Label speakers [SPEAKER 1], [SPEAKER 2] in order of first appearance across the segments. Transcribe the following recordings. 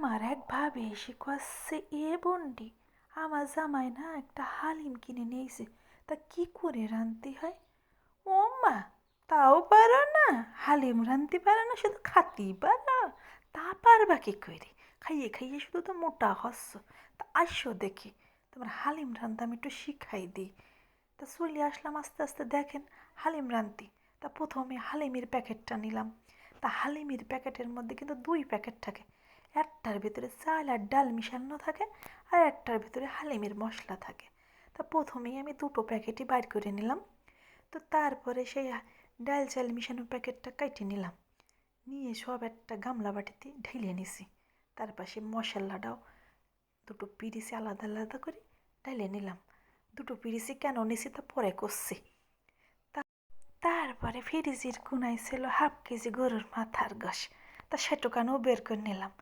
[SPEAKER 1] আমার এক ভাবে এসে কষছে এ বন্ডি, আমার জামাই না একটা হালিম কিনে নিয়েছে, তা কি করে রাঁধতে হয়? ও মা, তাও পারো না, হালিম রাঁধতে পারো না, শুধু খাতেই পারো, তা পারবা কি করে? খাইয়ে খাইয়ে শুধু তো মোটা হস্য তা আসো দেখি, তোমার হালিম রাঁধতে আমি একটু শিখাই দিই। তা চলে আসলাম আস্তে আস্তে, দেখেন হালিম রাঁধতে, তা প্রথমে হালিমের প্যাকেটটা নিলাম, তা হালিমের প্যাকেটের মধ্যে কিন্তু দুই প্যাকেট থাকে একটার ভিতরে চাল আর ডাল মিশানো থাকে আর একটার ভিতরে হালিমের মশলা থাকে। তা প্রথমেই আমি দুটো প্যাকেটই বাইর করে নিলাম। তো তারপরে সেই ডাল চাল মিশানো প্যাকেটটা কেটে নিলাম। নিয়ে সব একটা গামলা বাটিতে ঢেলে নিছি। তার পাশে মশলাটাও দুটো পিরিসে আলাদা আলাদা করে ঢেলে নিলাম। দুটো পিরিসি কেন নিছি তা পরে করছি। তারপরে ফ্রিজের কোনায় ছিল হাফ কেজি গরুর মাথার গাছ তা সেটুকানও বের করে নিলাম।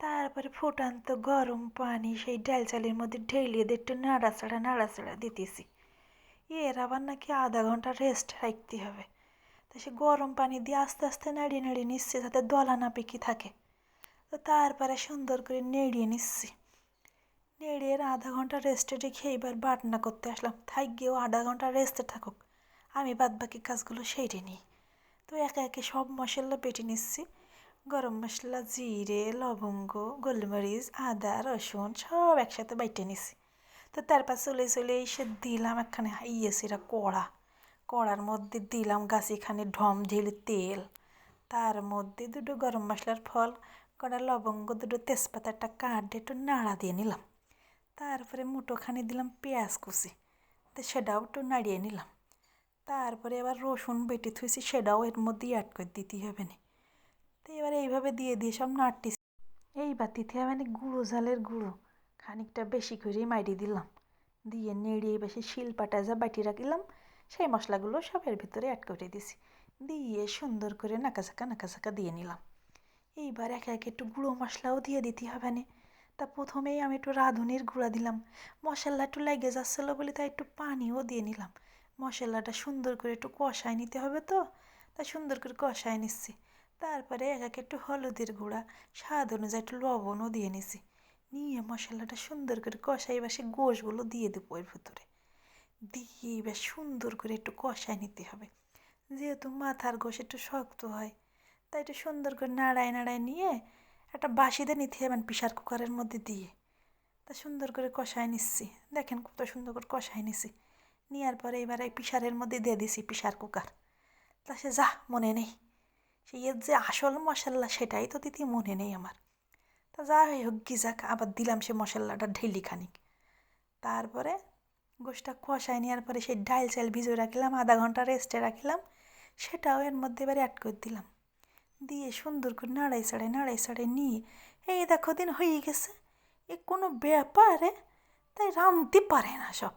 [SPEAKER 1] তারপরে ফুটান্ত গরম পানি সেই ডাল চালের মধ্যে ঢেলিয়ে দিয়ে একটু নাড়াচাড়া নাড়াচাড়া দিতেছি। এর আবার নাকি আধা ঘণ্টা রেস্ট রাখতে হবে। তা সে গরম পানি দিয়ে আস্তে আস্তে নাড়িয়ে নাড়িয়ে নিচ্ছে যাতে দলা না পেকে থাকে। তো তারপরে সুন্দর করে নেড়িয়ে নিচ্ছি। নেড়িয়ে আধা ঘণ্টা রেস্টে রেখে এবার বাটনা করতে আসলাম। থাক গিয়েও আধা ঘণ্টা রেস্টে থাকুক। আমি বাদ বাকি কাজগুলো সেরে নিই। তো একে একে সব মশলা বেটে নিচ্ছি। গরম মশলা, জিরে, লবঙ্গ, গোলমরিচ, আদা, রসুন সব একসাথে বাইটে নিছি। তো তারপর চলে চলে এসে দিলাম একখানে ইয়ে সেটা কড়া। কড়ার মধ্যে দিলাম গাছিখানে ঢম ঢেলে তেল। তার মধ্যে দুটো গরম মশলার ফল, কড়া লবঙ্গ, দুটো তেজপাতা, একটা কাঠ, একটু নাড়া দিয়ে নিলাম। তারপরে মুঠোখানি দিলাম পেঁয়াজ কুচি, তো সেটাও একটু নাড়িয়ে নিলাম। তারপরে আবার রসুন বেটে থুইছি, সেটাও এর মধ্যেই অ্যাড করে দিতে হবে না। তো এবার এইভাবে দিয়ে দিয়ে সব নাড়টি এই বাতিতে মানে গুঁড়ো, ঝালের গুঁড়ো। খানিকটা বেশি করেই মাইরি দিলাম। দিয়ে নেড়িয়ে বেশি শিল পাটা যা বাটি রাখলাম, সেই মশলাগুলো সবের ভিতরে অ্যাড করে দিছি। দিয়ে সুন্দর করে নাকাচাকা নাকাচাকা দিয়ে নিলাম। এইবার একে একে একটু গুঁড়ো মশলাও দিয়ে দিতে হবে না। তা প্রথমেই আমি একটু রাঁধুনির গুঁড়া দিলাম। মশলা একটু লেগে যাচ্ছিল বলে তাই একটু পানিও দিয়ে নিলাম। মশলাটা সুন্দর করে একটু কষায় নিতে হবে তো তা সুন্দর করে কষায় নিচ্ছি। তারপরে এক এক একটু হলুদের গুঁড়া, স্বাদ অনুযায়ী একটু লবণও দিয়ে নিছি। নিয়ে মশলাটা সুন্দর করে কষাই, এবার সে গোশগুলো দিয়ে দেবো এর ভিতরে। দিয়ে এবার সুন্দর করে একটু কষায় নিতে হবে। যেহেতু মাথার গোশ একটু শক্ত হয়, তাই একটু সুন্দর করে নাড়ায় নাড়ায় নিয়ে একটা বাসিতে নিতে হবে প্রেশার কুকারের মধ্যে দিয়ে। তা সুন্দর করে কষায় নিচ্ছি। দেখেন কত সুন্দর করে কষায় নিছি। নেওয়ার পরে এবার এই প্রেশারের মধ্যে দিয়ে দিছি প্রেশার কুকার। তা সে যা, মনে নেই। সেই এর যে আসল মশলা সেটাই তো দিদি মনে নেই আমার। তা যা হয়ে হোক কি যাক, আবার দিলাম সে মশলাটা ঢেলি খানিক। তারপরে গোষ্ঠটা কষায় নেওয়ার পরে সেই ডাল চাল ভিজে রাখলাম, আধা ঘণ্টা রেস্টে রাখলাম, সেটাও এর মধ্যে এবার অ্যাড করে দিলাম। দিয়ে সুন্দর করে নাড়াই সাড়াই নাড়াই সাড়াই নিয়ে, এই দেখো দিন হয়ে গেছে, এ কোনো ব্যাপারে তাই রাঁধতে পারে না সব।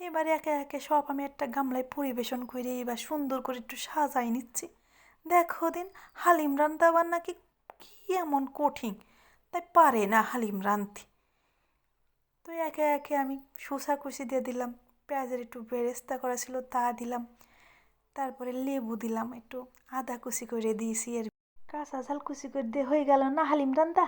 [SPEAKER 1] এবারে একে একে সব আমি একটা গামলায় পরিবেশন করে এবার সুন্দর করে একটু সাজাই নিচ্ছি। দেখো দিন হালিম আবার নাকি কি এমন কঠিন। তাই পারে না হালিম রাঁধতে তো একে একে আমি শসা কুচি দিয়ে দিলাম, পেঁয়াজের একটু বেরেস্তা করা ছিল তা দিলাম, তারপরে লেবু দিলাম, একটু আদা কুচি করে দিয়েছি এর কাঁচা ঝাল কুচি করে দিয়ে হয়ে গেল না হালিম রান্না